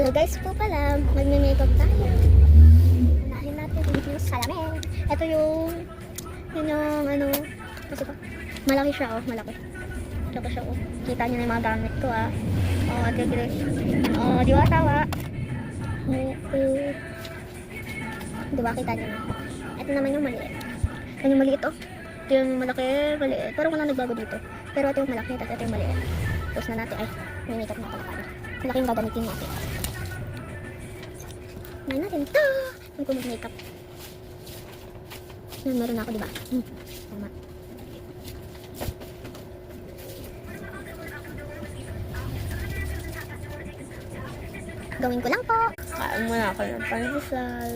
So guys po pala, magme-makeup tayo. Unahin natin yung salamin. Ito yung, yun yung ano, kasi ko, malaki siya oh, malaki. Malaki siya oh. Kita niyo na yung mga gamit ko ah. Oh, ate Grace. Oh, di ba tawa? Di ba kita niyo na? Ito naman yung maliit. Ito yung maliit oh. Ito yung malaki, maliit. Parang wala nagbago dito. Pero ito yung malaki, tapos ito yung maliit. Tapos na natin, ay, may makeup na pala tayo. Malaki yung gagamitin natin. May natin ito. Ang ko mag-makeup. Yan, meron na ako, di ba? Hmm, tama. Gawin ko lang po. Kain muna ako ng pandesal.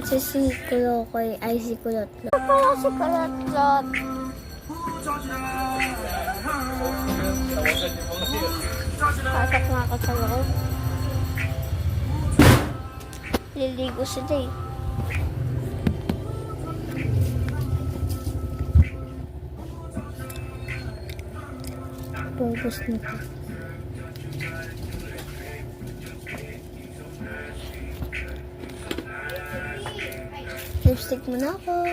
Kasi si Kulokoy ay si Kulotlot. Ako si Kulotlot. Pasok nga ako sa loob. Liligo sila eh. Pugos nito. Lipstick muna ako.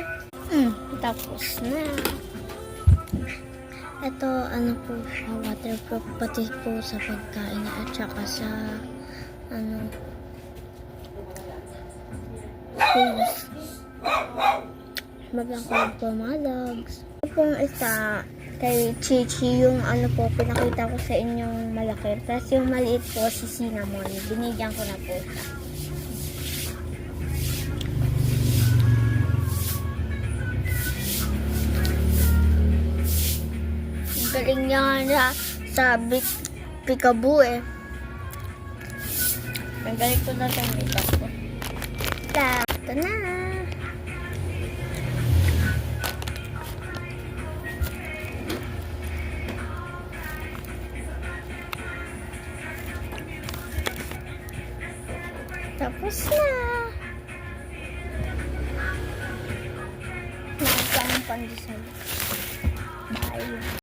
Mm, tapos na. Ito, ano po siya, waterproof pati po sa pagkain at saka sa, ano. Maglang ko po mga dogs. Ito pong isa, kay Chichi, yung ano po, pinakita ko sa inyong malaki. Tapos yung maliit po, si Cinnamon. Binigyan ko na po siya. Galing niya nga sa big peekaboo eh. Ang galing ko na itong makeup ko. Ito na. Tapos na. Nakita ang pandesal. Bye.